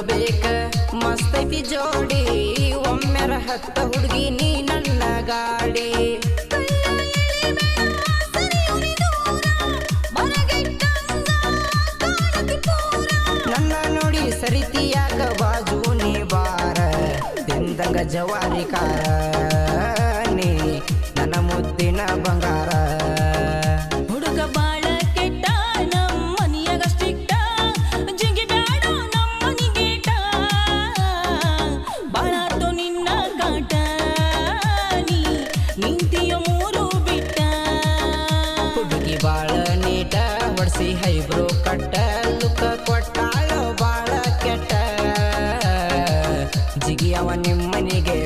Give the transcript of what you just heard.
ಬೇಕ ಮಸ್ತೈತಿ ಜೋಡಿ. ಒಮ್ಮೆರ ಹತ್ತ ಹುಡುಗಿ ನೀ ನನ್ನ ಗಾಡಿ. ನನ್ನ ನೋಡಿ ಸರಿತಿಯಾಗ ಬಾಜು ನೀ ಬಾರ ಎಂದಂಗ ಜವಾರಿ ಕಾರ. ಹುಡುಗಿ ಬಾಳ ನೀಟ ಬಡ್ಸಿ ಹೈಬ್ರೋ ಕಟ್ಟ ಲುಕ ಕೊಟ್ಟಾಳ ಬಾಳ ಕೆಟ್ಟ. ಜಿಗಿಯವ ನಿಮ್ಮನಿಗೆ